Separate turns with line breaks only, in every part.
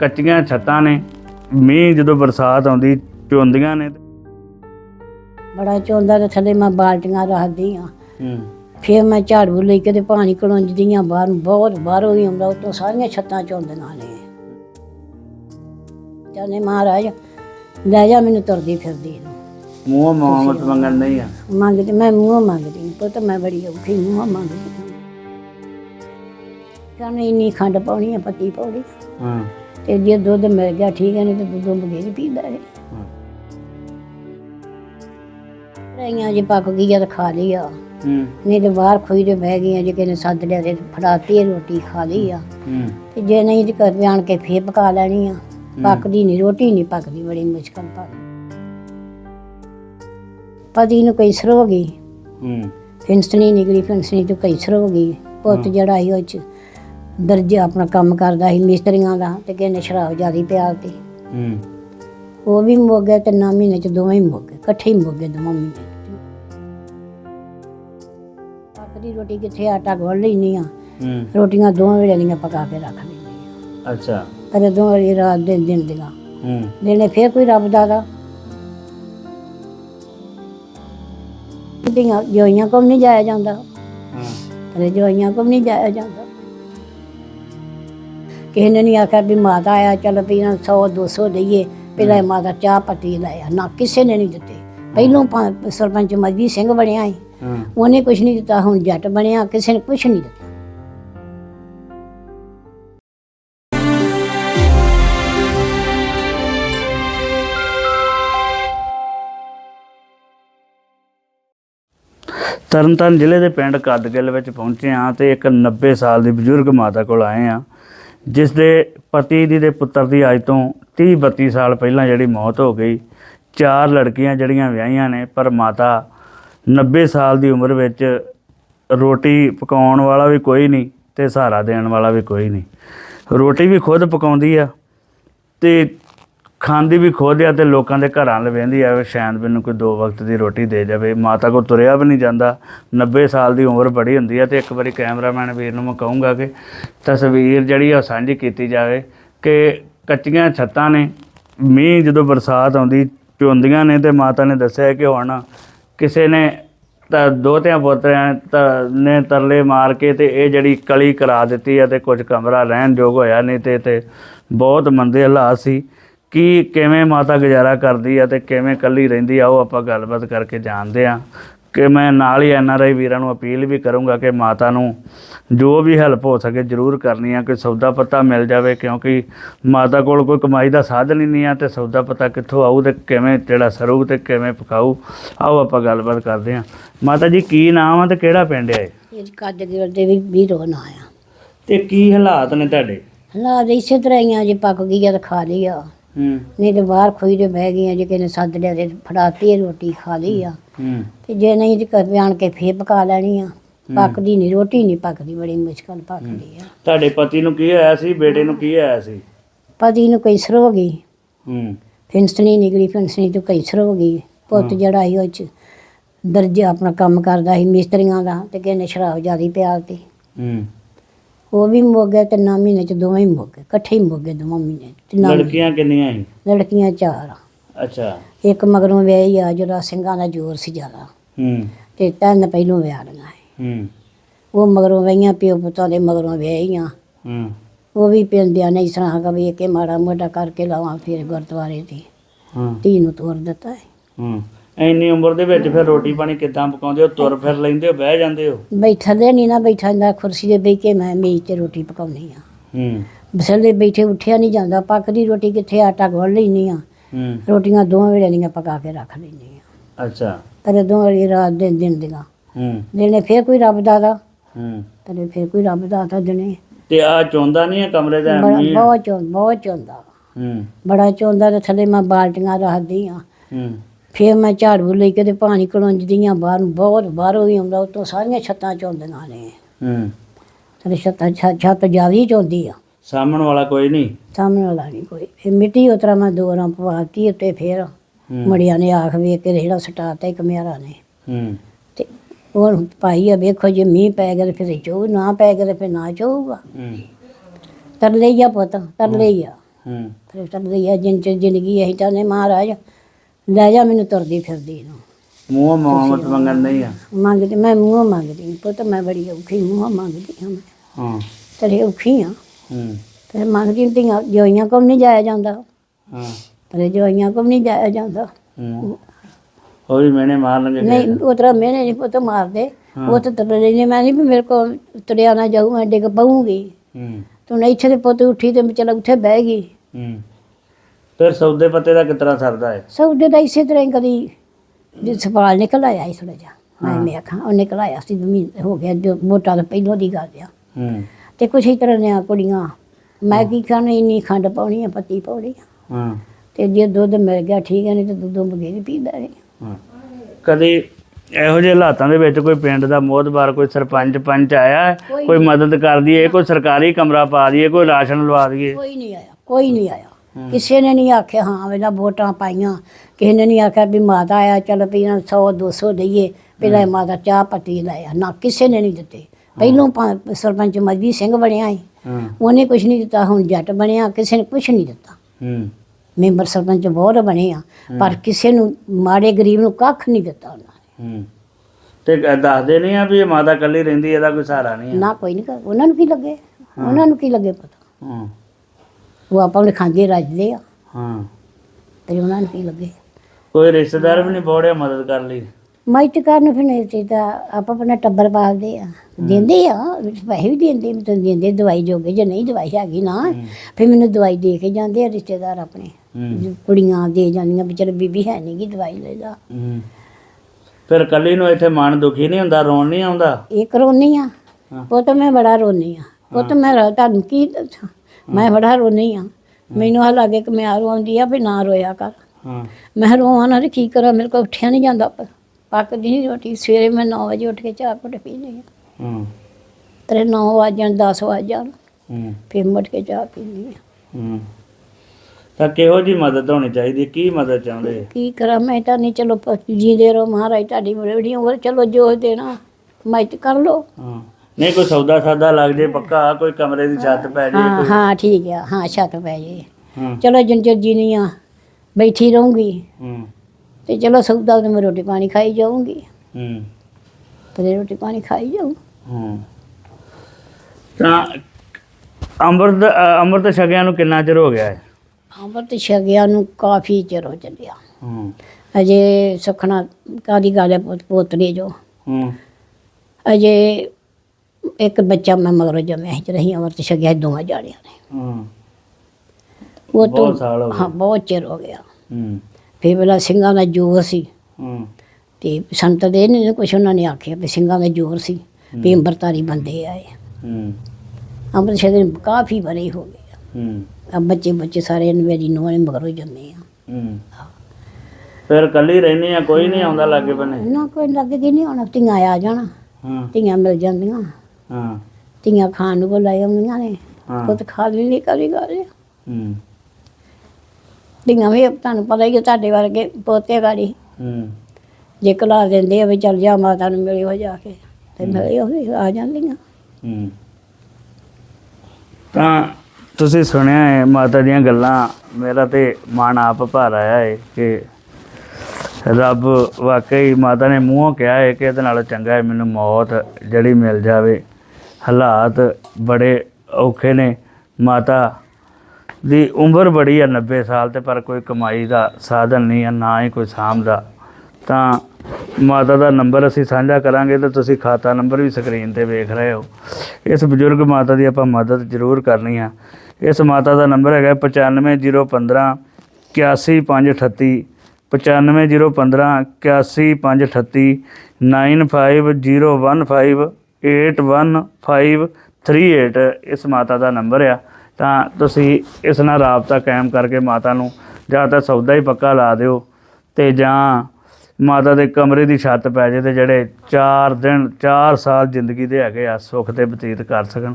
ਕੱਚੀਆਂ ਛੱਤਾਂ ਨੇ ਮੀਂਹ ਜਦੋਂ ਬਰਸਾਤ ਆਉਂਦੀ ਚੁੰਦੀਆਂ ਨੇ
ਬੜਾ ਚੋਂਦਾ ਤੇ ਥੱਲੇ ਮੈਂ ਬਾਲਟੀਆਂ ਰੱਖਦੀ ਆ
ਹੂੰ।
ਫਿਰ ਮੈਂ ਝਾੜੂ ਲੈ ਕੇ ਤੇ ਪਾਣੀ ਕਲੋਂਜਦੀ ਆ ਬਾਹਰ। ਬਹੁਤ ਬਾਹਰੋਂ ਹੀ ਆਉਂਦਾ ਉਤੋਂ ਸਾਰੀਆਂ ਛੱਤਾਂ ਚੋਂਦੀਆਂ ਨੇ। ਜਾਨੇ ਮਹਾਰਾਜ ਲੈ ਜਾ ਮੈਨੂੰ ਤੁਰਦੀ ਫਿਰਦੀ ਨੂੰ।
ਮੂੰਹ ਮੁਹੱਮਦ ਮੰਗਣ ਨਹੀਂ ਆ।
ਮੰਗਦੀ ਮੈਂ ਮੂੰਹ ਮੰਗਦੀ ਪੁੱਤ ਮੈਂ ਬੜੀ ਔਖੀ ਮੂੰਹ ਮੰਗਦੀ ਕਹਿੰਦੇ ਇੰਨੀ ਖੰਡ ਪਾਉਣੀ ਆ ਪੱਤੀ ਪਾਉਣੀ।
ਹਾਂ।
ਤੇ ਜੇ ਦੁੱਧ ਮਿਲ ਗਿਆ ਠੀਕ ਹੈ ਨਹੀਂ ਤੇ ਦੁੱਧੋਂ ਬਗੈਰ ਪੀਂਦਾ ਹੈ
ਹਾਂ।
ਰਹੀਆਂ ਜੇ ਪੱਕ ਗਈ ਆ ਤਾਂ ਖਾ ਲਈ ਆ।
ਹੂੰ।
ਨਹੀਂ ਤੇ ਬਾਹਰ ਖੋਈ ਤੇ ਬਹਿ ਗਈਆਂ ਜੇ ਕਿਸੇ ਨੇ ਸੱਦ ਲਿਆ ਤੇ ਫੜਾਤੀ ਰੋਟੀ ਖਾ ਲਈ ਆ।
ਹੂੰ।
ਤੇ ਜੇ ਨਹੀਂ ਤੇ ਘਰ ਆਣ ਕੇ ਫੇਰ ਪਕਾ ਲੈਣੀ ਆ। ਪੱਕਦੀ ਨਹੀਂ ਰੋਟੀ ਨਹੀਂ ਪੱਕਦੀ ਬੜੀ ਮੁਸ਼ਕਲ ਪੱਕ। ਪਤੀ ਨੂੰ ਕਈ ਸਰ ਹੋ ਗਈ।
ਹੂੰ।
ਫਿੰਸਣੀ ਨਿਕਲੀ ਫਿੰਸਣੀ ਤੋਂ ਕਈ ਸਰ ਹੋ ਗਈ। ਪੁੱਤ ਜਿਹੜਾ ਸੀ ਉਹ ਚ ਦਰਜਾ ਆਪਣਾ ਕੰਮ ਕਰਦਾ ਸੀ ਮਿਸਤਰੀਆਂ ਦਾ ਤੇ ਕਿਸੇ ਨੇ ਸ਼ਰਾਬ ਜਿਆਦੀ ਪਿਆਲਤੀ।
ਹੂੰ।
ਉਹ ਵੀ ਮੁੱਕ ਗਿਆ ਤੇ ਨਾ ਮਹੀਨੇ ਚ ਦੋਵੇਂ ਹੀ ਮੁੱਕ ਗਏ ਇਕੱਠੇ ਹੀ ਮੁੱਕ ਗਏ ਦੋਵਾਂ ਮਹੀਨੇ ਪੱਕਦੀ ਰੋਟੀ ਕਿੱਥੇ ਆਟਾ ਗੁੰਨ ਲੈਣੀ ਆ।
ਹੂੰ।
ਰੋਟੀਆਂ ਦੋਵੇਂ ਵੇਲੇ ਦੀਆਂ ਪਕਾ ਕੇ ਰੱਖ ਲੈਂਦੀ
ਅੱਛਾ।
ਆ ਕਦੇ ਦੋਵੇਂ ਵਾਲੀ ਰਾਤ ਦੇ ਦਿਨ ਦੀਆਂ।
ਹੂੰ।
ਦਿਨੇ ਫੇਰ ਕੋਈ ਰੱਬ ਦਾ ਦਾ। ਦੀਆਂ ਜੋਈਆਂ ਕੋਲ ਨਹੀਂ ਜਾਇਆ ਜਾਂਦਾ।
ਹਾਂ।
ਕਦੇ ਜੋਈਆਂ ਕੋਲ ਨਹੀਂ ਜਾਇਆ ਜਾਂਦਾ। ਕਿਸੇ ਨੇ ਨਹੀਂ ਆਖਿਆ ਵੀ ਮਾਤਾ ਆਇਆ ਚਲ ਵੀ 100 200 ਦਈਏ। ਪਹਿਲਾਂ ਮਾਤਾ ਚਾਹ ਪੱਤੀ ਲਾਇਆ ਨਾ ਕਿਸੇ ਨੇ ਨਹੀਂ ਦਿੱਤੇ। ਪਹਿਲੋਂ ਪੰ- ਸਰਪੰਚ ਮਜਦੀ ਸਿੰਘ ਬਣਿਆ ਸੀ।
ਹਾਂ।
ਉਹਨੇ ਕੁਝ ਨਹੀਂ ਦਿੱਤਾ ਹੁਣ ਜੱਟ ਬਣਿਆ ਕਿਸੇ ਨੇ ਕੁਝ ਨਹੀਂ ਦਿੱਤਾ।
ਤਰਨਤਾਰਨ ਜ਼ਿਲ੍ਹੇ ਦੇ ਪਿੰਡ ਕੱਦਗਿੱਲ ਵਿੱਚ ਪਹੁੰਚੇ ਹਾਂ ਤੇ ਇੱਕ 90 ਸਾਲ ਦੀ ਬਜ਼ੁਰਗ ਮਾਤਾ ਕੋਲ ਆਏ ਹਾਂ। ਜਿਸ ਦੇ ਪਤੀ ਦੀ ਦੇ ਪੁੱਤਰ ਦੀ ਅੱਜ ਤੋਂ 30 32 ਸਾਲ ਪਹਿਲਾਂ ਜਿਹੜੀ ਮੌਤ ਹੋ ਗਈ, ਚਾਰ ਲੜਕੀਆਂ ਜਿਹੜੀਆਂ ਵਿਆਹੀਆਂ ਨੇ, ਪਰ ਮਾਤਾ 90 ਸਾਲ ਦੀ ਉਮਰ ਵਿੱਚ ਰੋਟੀ ਪਕਾਉਣ ਵਾਲਾ ਵੀ ਕੋਈ ਨਹੀਂ ਤੇ ਸਹਾਰਾ ਦੇਣ ਵਾਲਾ ਵੀ ਕੋਈ ਨਹੀਂ। ਰੋਟੀ ਵੀ ਖੁਦ ਪਕਾਉਂਦੀ ਆ ਤੇ ਖਾਂਦੀ ਵੀ ਖੁਦ ਆ ਤੇ ਲੋਕਾਂ ਦੇ ਘਰਾਂ ਲਵੇਂਦੀ ਆ ਵੀ ਸ਼ਾਇਦ ਮੈਨੂੰ ਕੋਈ ਦੋ ਵਕਤ ਦੀ ਰੋਟੀ ਦੇ ਜਾਵੇ। ਮਾਤਾ ਕੋ ਤੁਰਿਆ ਵੀ ਨਹੀਂ ਜਾਂਦਾ। 90 ਸਾਲ ਦੀ ਉਮਰ ਬੜੀ ਹੁੰਦੀ ਆ ਤੇ ਇੱਕ ਵਾਰੀ ਕੈਮਰਾਮੈਨ ਵੀਰ ਨੂੰ ਮੈਂ ਕਹੂੰਗਾ ਕਿ ਤਸਵੀਰ ਜਿਹੜੀ ਆ ਉਹ ਸਾਂਝੀ ਕੀਤੀ ਜਾਵੇ ਕਿ ਕੱਚੀਆਂ ਛੱਤਾਂ ਨੇ, ਮੀਂਹ ਜਦੋਂ ਬਰਸਾਤ ਆਉਂਦੀ, ਚੁੰਦੀਆਂ ਨੇ ਤੇ ਮਾਤਾ ਨੇ ਦੱਸਿਆ ਕਿ ਹੁਣ ਕਿਸੇ ਨੇ ਤਾਂ ਦੋਤਿਆਂ ਪੋਤਰਿਆਂ ਤਾਂ ਨੇ ਤਰਲੇ ਮਾਰ ਕੇ ਤੇ ਇਹ ਜਿਹੜੀ ਕਲੀ ਕਰਾ ਦਿੱਤੀ ਆ ਤੇ ਕੁਝ ਕਮਰਾ ਰਹਿਣ ਯੋਗ ਹੋਇਆ ਨਹੀਂ ਤੇ ਤੇ ਬਹੁਤ ਮੰਦੇ ਹਾਲਾਤ ਸੀ। ਕਿ ਕਿਵੇਂ ਮਾਤਾ ਗੁਜ਼ਾਰਾ ਕਰਦੀ ਆ ਤੇ ਕਿਵੇਂ ਕੱਲੀ ਰਹਿੰਦੀ ਆ ਉਹ ਆਪਾਂ ਗੱਲਬਾਤ ਕਰਕੇ ਜਾਣਦੇ ਆ। ਕਿ ਮੈਂ ਨਾਲ ਹੀ ਐਨ ਆਰ ਆਈ ਵੀਰਾਂ ਨੂੰ ਅਪੀਲ ਵੀ ਕਰੂੰਗਾ ਕਿ ਮਾਤਾ ਨੂੰ ਜੋ ਵੀ ਹੈਲਪ ਹੋ ਸਕੇ ਜ਼ਰੂਰ ਕਰਨੀ ਆ ਕਿ ਸੌਦਾ ਪੱਤਾ ਮਿਲ ਜਾਵੇ ਕਿਉਂਕਿ ਮਾਤਾ ਕੋਲ ਕੋਈ ਕਮਾਈ ਦਾ ਸਾਧਨ ਹੀ ਨਹੀਂ ਆ ਤੇ ਸੌਦਾ ਪੱਤਾ ਕਿੱਥੋਂ ਆਊ ਤੇ ਕਿਵੇਂ ਜਿਹੜਾ ਸਰੂ ਤੇ ਕਿਵੇਂ ਪਕਾਊ ਆਓ ਆਪਾਂ ਗੱਲਬਾਤ ਕਰਦੇ ਆ। ਮਾਤਾ ਜੀ ਕੀ ਨਾਮ ਆ ਤੇ ਕਿਹੜਾ ਪਿੰਡ ਹੈ
ਇਹ? ਕੱਦ ਗਿਰ ਦੇ ਵੀ ਵੀਰੋ ਨਾ ਆਇਆ
ਤੇ ਕੀ ਹਾਲਾਤ ਨੇ ਤੁਹਾਡੇ?
ਹਾਲਾਤ ਇਸੇ ਤਰ੍ਹਾਂ ਹੀ ਆ ਜੇ ਪੱਕ ਗਈ ਆ ਤਾਂ ਖਾ ਲਈ ਆ।
ਹੂੰ।
ਨਹੀਂ ਤੇ ਬਾਹਰ ਖੋਈ ਤੇ ਬਹਿ ਗਈਆਂ ਜੇ ਕਿਸੇ ਨੇ ਸੱਦ ਲਿਆ ਤੇ ਫੜਾਤੀ ਰੋਟੀ ਖਾ ਲਈ ਆ।
ਹੂੰ।
ਤੇ ਜੇ ਨਹੀਂ ਤੇ ਘਰ ਆਣ ਕੇ ਫੇਰ ਪਕਾ ਲੈਣੀ ਆ। ਪੱਕਦੀ ਨਹੀਂ ਰੋਟੀ ਨਹੀਂ ਪੱਕਦੀ ਬੜੀ ਮੁਸ਼ਕਲ ਪੱਕਦੀ ਆ।
ਤੁਹਾਡੇ ਪਤੀ ਨੂੰ ਕੀ ਹੋਇਆ ਸੀ ਬੇਟੇ ਨੂੰ ਕੀ ਹੋਇਆ ਸੀ?
ਪਤੀ ਨੂੰ ਕਈ ਸਰ ਹੋ ਗਈ।
ਹੂੰ।
ਫਿੰਸਣੀ ਨਿਕਲੀ ਫਿੰਸਣੀ ਤੋਂ ਕਈ ਸਰ ਹੋ ਗਈ। ਪੁੱਤ ਜਿਹੜਾ ਸੀ ਉਹ ਚ ਦਰਜਾ ਆਪਣਾ ਕੰਮ ਕਰਦਾ ਸੀ ਮਿਸਤਰੀਆਂ ਦਾ ਤੇ ਕਿਸੇ ਨੇ ਸ਼ਰਾਬ ਜਿਆਦੀ ਪਿਆਲਤੀ।
ਹੂੰ।
ਉਹ ਵੀ ਮੁੱਕ ਗਿਆ ਤੇ ਨਾ ਮਹੀਨੇ ਚ ਦੋਵੇਂ ਹੀ ਮੁੱਕ ਗਏ ਇਕੱਠੇ ਹੀ ਮੁੱਕ ਗਏ ਦੋਵਾਂ ਮਹੀਨੇ। ਤੇ ਨਾ
ਲੜਕੀਆਂ ਕਿੰਨੀਆਂ ਸੀ?
ਲੜਕੀਆਂ ਚਾਰ। ਆ।
ਅੱਛਾ।
ਇੱਕ ਮਗਰੋਂ ਵਿਆਹੀ ਆ ਜਿਹੜਾ ਸਿੰਘਾਂ ਦਾ ਜ਼ੋਰ ਸੀ ਜ਼ਿਆਦਾ।
ਹੂੰ।
ਤੇ ਤਿੰਨ ਪਹਿਲੋਂ ਵਿਆਹ ਲਈਆਂ ਸੀ।
ਹੂੰ।
ਉਹ ਮਗਰੋਂ ਵਈਆਂ ਪਿਓ ਪੁੱਤਾਂ ਦੇ ਮਗਰੋਂ ਵਿਆਹੀਆਂ।
ਹੂੰ।
ਉਹ ਵੀ ਪਿੰਦਿਆਂ ਨਹੀਂ ਸਰਾਂਗਾ ਵੀ ਕਿ ਮਾੜਾ ਮੋਟਾ ਕਰਕੇ ਲਾਵਾਂ ਫਿਰ ਗੁਰਦੁਆਰੇ ਦੀ
ਹਾਂ।
ਧੀ ਨੂੰ ਤੋਰ ਦਿੱਤਾ ਹੈ
ਹੂੰ। ਇੰਨੀ ਉਮਰ ਦੇ ਵਿੱਚ ਫਿਰ ਰੋਟੀ ਪਾਣੀ ਕਿੱਦਾਂ ਪਕਾਉਂਦੇ ਹੋ? ਤੁਰ ਫਿਰ ਲੈਂਦੇ ਹੋ ਬਹਿ ਜਾਂਦੇ ਹੋ?
ਬੈਠਦੇ ਨਹੀਂ ਨਾ ਬੈਠਾ ਜਾਂਦਾ ਕੁਰਸੀ ਤੇ ਬਹਿ ਕੇ ਮੈਂ ਮੇਜ਼ ਤੇ ਰੋਟੀ ਪਕਾਉਣੀ ਆ
ਹੂੰ।
ਬਸਲੇ ਬੈਠੇ ਉੱਠਿਆ ਨਹੀਂ ਜਾਂਦਾ ਪੱਕਦੀ ਰੋਟੀ ਕਿੱਥੇ ਆਟਾ ਗੁੰਨ ਲੈਣੀ ਆ
ਹੂੰ।
ਰੋਟੀਆਂ ਦੋਵੇਂ ਵੇਲੇ ਦੀਆਂ ਪਕਾ ਕੇ ਰੱਖ ਲੈਣੀ ਆ
ਅੱਛਾ।
ਕਦੇ ਦੋਵੇਂ ਰਾਤ ਦੇ ਦਿਨ ਦੀਆਂ।
ਹੂੰ।
ਦਿਨੇ ਫੇਰ ਕੋਈ ਰੱਬ ਦਾ
ਹੂੰ।
ਕਦੇ ਫੇਰ ਕੋਈ ਰੱਬ ਦਾ ਦਾ ਦਿਨੇ।
ਤੇ ਆ ਚੋਂਦਾ ਨਹੀਂ ਹੈ ਕਮਰੇ ਦਾ ਐਵੇਂ?
ਬਹੁਤ ਚੋਂ ਬਹੁਤ ਚੋਂਦਾ।
ਹੂੰ।
ਬੜਾ ਚੋਂਦਾ ਤੇ ਥੱਲੇ ਮੈਂ ਬਾਲਟੀਆਂ ਰੱਖਦੀ ਆ
ਹੂੰ।
ਫਿਰ ਮੈਂ ਝਾੜੂ ਲੈ ਕੇ ਤੇ ਪਾਣੀ ਕਲੋਂਜਦੀ ਆ ਬਾਹਰ ਨੂੰ। ਬਹੁਤ ਬਾਹਰੋਂ ਹੀ ਆਉਂਦਾ ਉਤੋਂ ਸਾਰੀਆਂ ਛੱਤਾਂ ਚੋਂਦੀਆਂ ਨੇ।
ਹੂੰ।
ਤੇ ਛੱਤਾਂ ਛੱਤ ਜਾਵੀ ਚੋਂਦੀ ਆ।
ਸਾਹਮਣ ਵਾਲਾ ਕੋਈ ਨਹੀਂ?
ਸਾਹਮਣੇ ਵਾਲਾ ਨਹੀਂ ਕੋਈ। ਫਿਰ ਮਿੱਟੀ ਉਤਰਾ ਮੈਂ ਦੋ ਰਾਂ ਪਵਾਤੀ ਉੱਤੇ ਫਿਰ
ਹੂੰ।
ਮੜਿਆ ਨੇ ਆਖ ਵੇਖ ਕੇ ਜਿਹੜਾ ਸਟਾਤਾ ਇੱਕ ਮਿਆਰਾ ਨੇ।
ਹੂੰ।
ਤੇ ਉਹ ਭਾਈ ਆ ਵੇਖੋ ਜੇ ਮੀਂਹ ਪੈ ਗਿਆ ਤੇ ਫਿਰ ਚੋ ਨਾ ਪੈ ਗਿਆ ਤੇ ਫਿਰ ਨਾ ਚੋਊਗਾ।
ਹੂੰ।
ਤਰਲੇ ਹੀ ਆ ਪੁੱਤ ਤਰਲੇ ਹੀ ਆ।
ਹੂੰ।
ਫਿਰ ਚੱਲਦੀ ਆ ਜਿੰਨ ਚ ਜ਼ਿੰਦਗੀ ਅਸੀਂ ਚਾਹੁੰਦੇ ਮਹਾਰਾਜ। ਲੈ ਜਾ ਮੈਨੂੰ ਤੁਰਦੀ ਫਿਰਦੀ ਨੂੰ।
ਮੂੰਹ ਮੁਹੱਮਦ ਮੰਗਣ ਨਹੀਂ ਆ?
ਮੰਗਦੀ ਮੈਂ ਮੂੰਹ ਮੰਗਦੀ ਪੁੱਤ ਮੈਂ ਬੜੀ ਔਖੀ ਮੂੰਹ ਮੰਗਦੀ ਹਾਂ ਮੈਂ।
ਹਾਂ।
ਤੇਰੀ ਔਖੀ ਆ।
ਹੂੰ।
ਫਿਰ ਮੰਗਦੀ ਧੀਆਂ ਜੋਈਆਂ ਕੋਲ ਨਹੀਂ ਜਾਇਆ ਜਾਂਦਾ।
ਹਾਂ।
ਪਰ ਜੋਈਆਂ ਕੋਲ ਨਹੀਂ ਜਾਇਆ ਜਾਂਦਾ।
ਹੂੰ। ਉਹ ਵੀ ਮੈਨੇ ਮਾਰ ਲੰਗੇ
ਨਹੀਂ ਉਤਰਾ ਮੈਨੇ ਨਹੀਂ ਪੁੱਤ ਮਾਰਦੇ। ਉਹ ਤਾਂ ਤਰ ਲੈਨੇ ਮੈਂ ਨਹੀਂ ਵੀ ਮੇਰੇ ਕੋਲ ਤੁਰਿਆ ਨਾ ਜਾਊ ਮੈਂ ਡਿੱਗ ਪਊਂਗੀ।
ਹੂੰ।
ਤੂੰ ਨਹੀਂ ਇੱਥੇ ਦੇ ਪੁੱਤ ਉੱਠੀ ਤੇ ਚਲ ਉੱਥੇ ਬਹਿ ਗਈ।
ਹੂੰ। ਫਿਰ ਸੌਦੇ ਪੱਤੇ ਦਾ ਕਿਤਨਾ ਸਰਦਾ ਹੈ?
ਸੌਦੇ ਦਾ ਇਸੇ ਤਰ੍ਹਾਂ ਹੀ ਕਦੀ ਜੇ ਸਵਾਲ ਨਿਕਲ ਆਇਆ ਸੀ ਥੋੜਾ ਜਿਹਾ ਮੈਂ ਮੈਂ ਆਖਾਂ ਉਹ ਨਿਕਲ ਆਇਆ ਸੀ ਮਹੀਨੇ ਹੋ ਗਿਆ ਜੋ ਮੋਟਾ ਤਾਂ ਪਹਿਲੋਂ ਦੀ ਗੱਲ ਆ।
ਹੂੰ।
ਤੇ ਕੁਛ ਇਸ ਤਰ੍ਹਾਂ ਦੀਆਂ ਕੁੜੀਆਂ ਮੈਂ ਕੀ ਖਾਣੀ ਇੰਨੀ ਖੰਡ ਪਾਉਣੀ ਆ ਪੱਤੀ ਪਾਉਣੀ ਆ।
ਹਾਂ।
ਤੇ ਜੇ ਦੁੱਧ ਮਿਲ ਗਿਆ ਠੀਕ ਹੈ ਨਹੀਂ ਤੇ ਦੁੱਧੋਂ ਬਗੈਰ ਪੀਂਦਾ ਰਹੇ।
ਹਾਂ। ਕਦੀ ਇਹੋ ਜਿਹੇ ਹਾਲਾਤਾਂ ਦੇ ਵਿੱਚ ਕੋਈ ਪਿੰਡ ਦਾ ਮੋਹਤਬਾਰ ਕੋਈ ਸਰਪੰਚ ਪੰਚ ਆਇਆ ਹੈ?
ਕੋਈ
ਕੋਈ ਮਦਦ ਕਰ ਦਈਏ ਕੋਈ ਸਰਕਾਰੀ ਕਮਰਾ ਪਾ ਦਈਏ ਕੋਈ ਰਾਸ਼ਨ ਲਵਾ ਦਈਏ?
ਕੋਈ ਨਹੀਂ ਆਇਆ ਕੋਈ ਨਹੀਂ ਆਇਆ। ਕਿਸੇ ਨੇ ਨਹੀਂ ਆਖਿਆ ਹਾਂ ਵੇਲਾ ਵੋਟਾਂ ਪਾਈਆਂ। ਕਿਸੇ ਨੇ ਨਹੀਂ ਆਖਿਆ ਵੀ ਮਾਤਾ ਆਇਆ ਚੱਲ ਵੀ 100 200 ਦਈਏ ਪਹਿਲਾਂ ਮਾਤਾ ਚਾਹ ਪੱਤੀ ਲਾਇਆ ਨਾ ਕਿਸੇ ਨੇ ਨਹੀਂ ਦਿੱਤੇ। ਪਹਿਲੋਂ ਪਾ- ਸਰਪੰਚ ਮਜਦੀ ਸਿੰਘ ਬਣਿਆ ਸੀ।
ਹਾਂ।
ਉਹਨੇ ਕੁਝ ਨਹੀਂ ਦਿੱਤਾ ਹੁਣ ਜੱਟ ਬਣਿਆ ਕਿਸੇ ਨੇ ਕੁਝ ਨਹੀਂ ਦਿੱਤਾ।
ਹੂੰ।
ਮੈਂਬਰ ਸਰਪੰਚ ਬਹੁਤ ਬਣੇ ਆ ਪਰ ਕਿਸੇ ਨੂੰ ਮਾੜੇ ਗਰੀਬ ਨੂੰ ਕੱਖ ਨਹੀਂ ਦਿੱਤਾ ਉਹਨਾਂ
ਹੂੰ। ਤੇ ਕ- ਦੱਸਦੇ ਨਹੀਂ ਆ ਵੀ ਇਹ ਮਾਤਾ ਕੱਲੀ ਰਹਿੰਦੀ ਇਹਦਾ ਕੋਈ ਸਹਾਰਾ ਨਹੀਂ
ਨੇ
ਹੈ
ਨਾ ਕੋਈ ਨਹੀਂ ਕਰ ਉਹਨਾਂ ਨੂੰ ਕੀ ਲੱਗੇ? ਉਹਨਾਂ ਨੂੰ ਕੀ ਲੱਗੇ ਪਤਾ?
ਹਾਂ।
ਉਹ ਆਪਾਂ ਨੂੰ ਖਾਂਦੇ ਰੱਜਦੇ ਆ।
ਹਾਂ।
ਤੇ ਉਹਨਾਂ ਨੂੰ ਕੀ ਲੱਗੇ?
ਕੋਈ ਰਿਸ਼ਤੇਦਾਰ ਵੀ ਨਹੀਂ ਬੋੜਿਆ ਮਦਦ ਕਰ ਲਈ?
ਮਾਈਟ ਕਰਨ ਫਿਰ ਨਹੀਂ ਚਾਹੀਦਾ ਆਪਾਂ ਆਪਣਾ ਟੱਬਰ ਪਾਲਦੇ ਆ। ਦਿੰਦੇ ਆ ਪੈਸੇ ਵੀ ਦਿੰਦੇ ਮੈਨੂੰ ਦਿੰਦੇ ਦਵਾਈ ਜੋਗੇ ਜੇ ਨਹੀਂ ਦਵਾਈ ਹੈਗੀ ਨਾ। ਫਿਰ ਮੈਨੂੰ ਦਵਾਈ ਦੇ ਕੇ ਜਾਂਦੇ ਆ ਰਿਸ਼ਤੇਦਾਰ ਆਪਣੇ। ਜੋ ਕੁੜੀਆਂ ਦੇ ਜਾਂਦੀਆਂ ਵੀ ਚਲ ਬੀਬੀ ਹੈ ਨਹੀਂ ਗੀ ਦਵਾਈ ਲੈ
ਹੂੰ। ਫਿਰ ਕੱਲੀ ਨੂੰ ਇੱਥੇ ਮਨ ਦੁਖੀ ਨਹੀਂ ਹੁੰਦਾ ਰੋਣ ਨਹੀਂ ਆਉਂਦਾ?
ਇਹ ਕਰੋਨੀ ਆ। ਉਹ ਤਾਂ ਮੈਂ ਬੜਾ ਰੋਨੀ ਆ। ਉਹ ਤਾਂ ਮੈਂ ਤੁਹਾਨੂੰ ਕੀ ਦੱਸਾਂ? ਮੈਂ ਬੜਾ ਰੋਨੀ ਆ ਮੈਨੂੰ ਆ ਲੱਗੇ ਕਿ ਮੈਂ ਰੋਂਦੀ ਆ ਵੀ ਨਾ ਰੋਇਆ ਕਰ।
ਹਾਂ।
ਮੈਂ ਰੋਵਾਂ ਨਾ ਤੇ ਕੀ ਕਰਾਂ ਮੇਰੇ ਕੋਲ ਉੱਠਿਆ ਨਹੀਂ ਜਾਂਦਾ। ਪ- ਪੱਕਦੀ ਨਹੀਂ ਰੋਟੀ ਸਵੇਰੇ ਮੈਂ 9 ਵਜੇ ਉੱਠ ਕੇ ਚਾਹ ਘੁੱਟ ਪੀਂਦੀ ਆ।
ਹੂੰ।
ਤੇਰੇ 9 ਵਜ ਜਾਣ 10 ਵਜ
ਹੂੰ।
ਫਿਰ ਮੁੜ ਕੇ ਚਾਹ ਪੀਂਦੀ ਆ।
ਹੂੰ। ਤਾਂ ਕਿਹੋ ਜੀ ਮਦਦ ਹੋਣੀ ਚਾਹੀਦੀ? ਕੀ ਮਦਦ ਚਾਹੁੰਦੇ?
ਕੀ ਕਰਾਂ ਮੈਂ ਤਾਂ ਨਹੀਂ ਚਲੋ ਪ- ਜੀਂਦੇ ਰਹੋ ਮਹਾਰਾਜ ਤੁਹਾਡੀ ਬੜੀ ਉਮਰ ਚਲੋ ਜੋ ਦੇਣਾ ਮੈਂ ਕਰ ਲੋ
ਹਾਂ। ਨਹੀਂ ਕੋਈ ਸੌਦਾ ਸਾਦਾ ਲੱਗ ਜੇ ਪੱਕਾ ਕੋਈ ਕਮਰੇ ਦੀ ਛੱਤ ਪੈ ਜੇ
ਹਾਂ ਹਾਂ ਠੀਕ ਆ ਹਾਂ ਛੱਤ ਪੈ ਜੇ।
ਹਾਂ।
ਚਲੋ ਜਿੰਨ ਚਿਰ ਜੀਨੀ ਆ ਬੈਠੀ ਰਹੂੰਗੀ।
ਹੂੰ।
ਤੇ ਚਲੋ ਸੌਦਾ ਤੇ ਮੈਂ ਰੋਟੀ ਪਾਣੀ ਖਾਈ ਜਾਊਂਗੀ।
ਹੂੰ।
ਤੇ ਰੋਟੀ ਪਾਣੀ ਖਾਈ ਜਾਊਂ।
ਹੂੰ। ਤਾਂ ਅੰਮ੍ਰਿਤ ਅ, ਅੰਮ੍ਰਿਤ ਛਕਿਆਂ ਨੂੰ ਕਿੰਨਾ ਚਿਰ ਹੋ ਗਿਆ ਹੈ?
ਅੰਮ੍ਰਿਤ ਛਕਿਆ ਨੂੰ ਕਾਫੀ ਚਿਰ ਹੋ ਚੱਲਿਆ।
ਹੂੰ।
ਅਜੇ ਸੁਖਣਾ ਕਾਦੀ ਗੱਲ ਹੈ ਪੁੱਤ- ਪੋਤਰੀ ਜੋ।
ਹੂੰ।
ਅਜੇ ਇੱਕ ਬੱਚਾ ਮੈਂ ਮਗਰੋਂ ਜੰਮਿਆ ਸੀ ਰਹੀ ਅੰਮ੍ਰਿਤ ਛਕਿਆ ਸੀ ਦੋਵਾਂ ਜਾੜਿਆਂ ਨੇ।
ਹੂੰ।
ਉਹ ਤੋਂ
ਬਹੁਤ ਸਾਲ ਹੋ
ਬਹੁਤ ਚਿਰ ਹੋ ਗਿਆ।
ਹੂੰ।
ਫਿਰ ਵੇਲਾ ਸਿੰਘਾਂ ਦਾ ਜੋਰ ਸੀ।
ਹੂੰ।
ਤੇ ਸੰਤ ਦੇ ਨੇ ਕੁਛ ਉਹਨਾਂ ਨੇ ਆਖਿਆ ਵੀ ਸਿੰਘਾਂ ਦਾ ਜੋਰ ਸੀ ਵੀ ਅੰਮ੍ਰਿਤਧਾਰੀ ਬੰਦੇ ਆਏ।
ਹੂੰ।
ਅੰਮ੍ਰਿਤ ਛਕੇ ਨੂੰ ਕਾਫੀ ਬਰੇ ਹੋ ਗਏ
ਹੂੰ।
ਆ ਬੱਚੇ ਬੱਚੇ ਸਾਰੇ ਮੇਰੀ ਨੂੰਹ ਨੇ ਮਗਰੋਂ ਜੰਮੇ ਆ।
ਹੂੰ। ਫਿਰ ਕੱਲੀ ਰਹਿੰਦੀ ਆ ਕੋਈ ਨਹੀਂ ਆਉਂਦਾ ਲਾਗੇ ਬੰਨੇ?
ਨਾ ਕੋਈ ਲੱਗੇ ਕਿ ਨਹੀਂ ਆਉਣਾ ਧੀਆਂ ਆ ਜਾਣਾ।
ਹਾਂ।
ਧੀਆਂ ਮਿਲ ਜਾਂਦੀਆਂ।
ਹਾਂ।
ਧੀਆਂ ਖਾਣ ਨੂੰ ਲੈ ਆਉਂਦੀਆਂ ਨੇ।
ਹਾਂ।
ਉਹ ਤਾਂ ਖਾ ਲਈ ਨਹੀਂ ਕਰੀ ਗੱਲ
ਹੂੰ।
ਧੀਆਂ ਵੀ ਤੁਹਾਨੂੰ ਪਤਾ ਹੀ ਹੈ ਤੁਹਾਡੇ ਵਰਗੇ ਪੋਤੇ ਗਾੜੀ।
ਹੂੰ।
ਜੇ ਕਲਾ ਦਿੰਦੇ ਆ ਵੀ ਚੱਲ ਜਾ ਮਾਤਾ ਨੂੰ ਮਿਲਿਓ ਜਾ ਕੇ। ਤੇ ਮਿਲੇ ਉਹ ਆ ਜਾਂਦੀਆਂ।
ਹੂੰ। ਤਾਂ ਤੁਸੀਂ ਸੁਣਿਆ ਹੈ ਮਾਤਾ ਦੀਆਂ ਗੱਲਾਂ ਮੇਰਾ ਤੇ ਮਨ ਆਪ ਭਰ ਆਇਆ ਹੈ ਕਿ ਰੱਬ ਵਾਕਈ ਮਾਤਾ ਨੇ ਮੂੰਹੋਂ ਕਿਹਾ ਹੈ ਕਿ ਇਹਦੇ ਨਾਲੋਂ ਚੰਗਾ ਹੈ ਮੈਨੂੰ ਮੌਤ ਜਿਹੜੀ ਮਿਲ ਜਾਵੇ। ਹਾਲਾਤ ਬੜੇ ਔਖੇ ਨੇ। ਮਾਤਾ ਦੀ ਉਮਰ ਬੜੀ ਆ 90 ਸਾਲ ਤੇ, ਪਰ ਕੋਈ ਕਮਾਈ ਦਾ ਸਾਧਨ ਨਹੀਂ ਹੈ ਨਾ ਹੀ ਕੋਈ ਸਾਂਭ ਤਾਂ ਮਾਤਾ ਦਾ ਨੰਬਰ ਅਸੀਂ ਸਾਂਝਾ ਕਰਾਂਗੇ ਤੇ ਤੁਸੀਂ ਖਾਤਾ ਨੰਬਰ ਵੀ ਸਕਰੀਨ ਤੇ ਵੇਖ ਰਹੇ ਹੋ। ਇਸ ਬਜ਼ੁਰਗ ਮਾਤਾ ਦੀ ਆਪਾਂ ਮਦਦ ਜ਼ਰੂਰ ਕਰਨੀ ਆ। ਇਸ ਮਾਤਾ ਦਾ ਨੰਬਰ ਹੈਗਾ 95015 81538 95015 81538 9501581538 ਇਸ ਮਾਤਾ ਦਾ ਨੰਬਰ ਆ। ਤਾਂ ਤੁਸੀਂ ਇਸ ਨਾਲ ਰਾਬਤਾ ਕਾਇਮ ਕਰਕੇ ਮਾਤਾ ਨੂੰ ਜਾਂ ਤਾਂ ਸੌਦਾ ਹੀ ਪੱਕਾ ਲਾ ਦਿਓ ਤੇ ਜਾਂ ਮਾਤਾ ਦੇ ਕਮਰੇ ਦੀ ਛੱਤ ਪੈ ਜੇ ਤੇ ਜਿਹੜੇ 4 ਦਿਨ 4 ਸਾਲ ਜ਼ਿੰਦਗੀ ਦੇ ਹੈਗੇ ਆ, ਸੁੱਖ ਤੇ ਬਤੀਤ ਕਰ ਸਕਣ।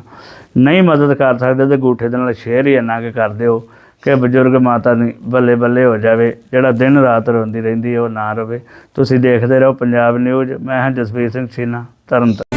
ਨਹੀਂ ਮਦਦ ਕਰ ਸਕਦੇ ਤੇ ਗੂਠੇ ਦੇ ਨਾਲ ਸ਼ੇਅਰ ਹੀ ਇੰਨਾ ਕਿ ਕਰ ਦਿਓ ਕਿ ਬਜ਼ੁਰਗ ਮਾਤਾ ਦੀ ਬੱਲੇ ਬੱਲੇ ਹੋ ਜਾਵੇ, ਜਿਹੜਾ ਦਿਨ ਰਾਤ ਰੋਂਦੀ ਰਹਿੰਦੀ ਉਹ ਨਾ ਰਵੇ। ਤੁਸੀਂ ਦੇਖਦੇ ਰਹੋ ਪੰਜਾਬ ਨਿਊਜ਼ ਮੈਂ ਹਾਂ ਜਸਵੀਰ ਸਿੰਘ ਛੀਨਾ ਤਰਨਤਾਰਨ